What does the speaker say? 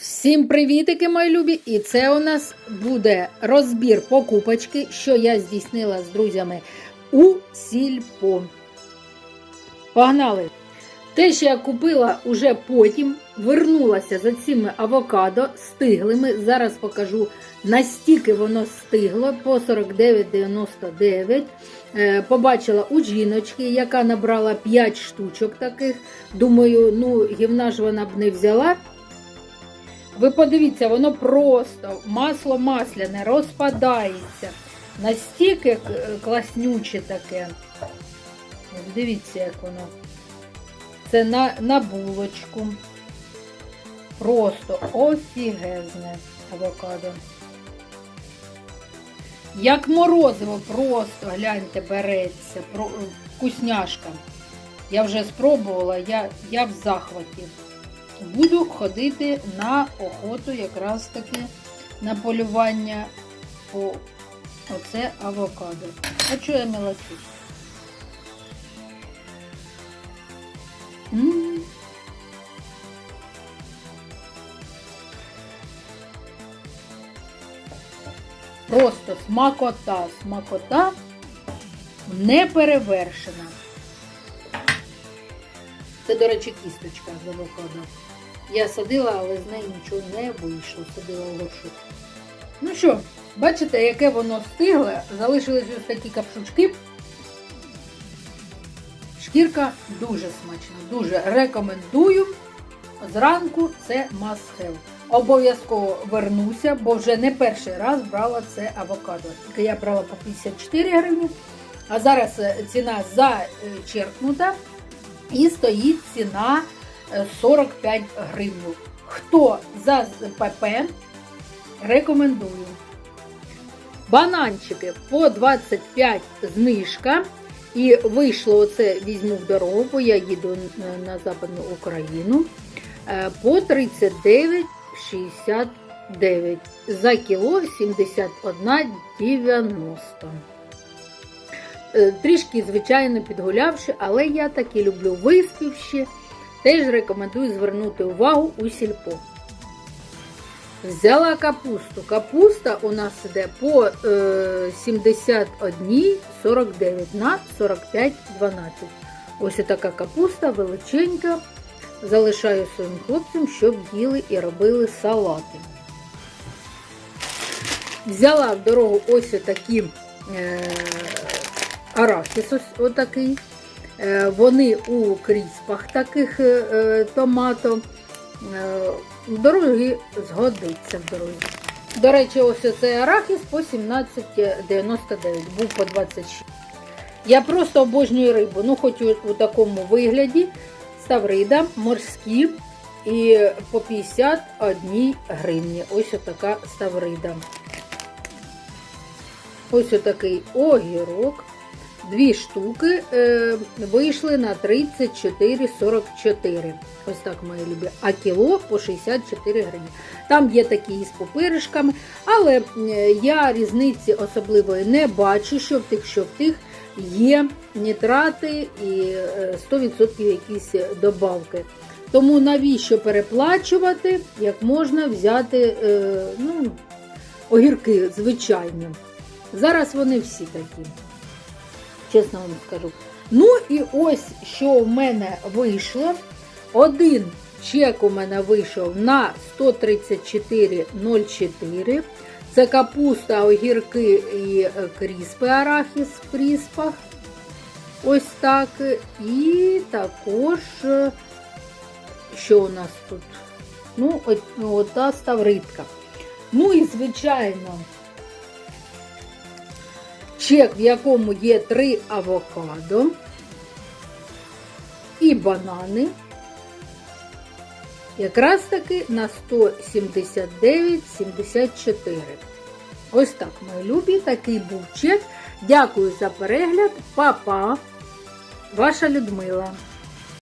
Всім привітики, мої любі! І це у нас буде розбір покупочки, що я здійснила з друзями у сільпо. Погнали! Те, що я купила уже потім, вернулася за цими авокадо стиглими. Зараз покажу, настільки воно стигло по 49,99. Е, Побачила у жіночки, яка набрала 5 штучок таких. Думаю, ну, гівна ж вона б не взяла. Ви подивіться, воно просто масло масляне розпадається. Настільки класнюче таке. Дивіться, як воно. Це на, на булочку. Просто офігезне авокадо. Як морозиво, просто гляньте, береться. Вкусняшка. Я вже спробувала, я, я в захваті. Буду ходити на охоту якраз таки на полювання по оце авокадо. А чого я мелочусь? Просто смакота, смакота не перевершена. Це, до речі, кісточка з авокадо. Я садила, але з неї нічого не вийшло. Садила в горшок. Ну що, бачите, яке воно стигле. Залишились ось такі капшучки. Шкірка дуже смачна, дуже рекомендую. Зранку це have. Обов'язково вернуся, бо вже не перший раз брала це авокадо. Тільки я брала по 54 гривні, а зараз е, ціна зачеркнута і стоїть ціна е, 45 гривень. Хто за ПП, рекомендую. Бананчики по 25 знижка. І вийшло оце, візьму в дорогу, я їду на- на Западну Україну. е, По 39,69 за кіло 71,90. Е, Трішки, звичайно, підгулявши, але я таки люблю виспівши. Теж рекомендую звернути увагу у сільпо. Взяла капусту. Капуста у нас іде по е, 71,49 на 45,12. Ось така капуста величенька. Залишаю своїм хлопцям, щоб їли і робили салати. Взяла в дорогу ось такі е, арахіс, ось отакий. Е, вони у кріспах таких е, е, томато. Дорогі згодиться в дорозі. До речі, ось цей арахіс по 17,99, був по 26. Я просто обожнюю рибу. Ну, хоч у, такому вигляді ставрида, морські і по 51 гривні. Ось така ставрида. Ось отакий огірок. Дві штуки е, вийшли на 34,44. Ось так мої любі. А кіло по 64 гривні. Там є такі із пупиришками, але е, я різниці особливої не бачу, що в тих, що в тих є нітрати і е, 100% якісь добавки. Тому навіщо переплачувати, як можна взяти е, ну, огірки звичайні. Зараз вони всі такі чесно вам скажу. Ну і ось що в мене вийшло. Один чек у мене вийшов на 134,04. Це капуста, огірки і е, кріспи, арахіс в кріспах. Ось так. І також, е, що у нас тут? Ну, от, ота ставритка. Ну і, звичайно, чек, в якому є три авокадо і банани. Якраз таки на 179,74. Ось так, мої любі, такий був чек. Дякую за перегляд. Па-па, ваша Людмила.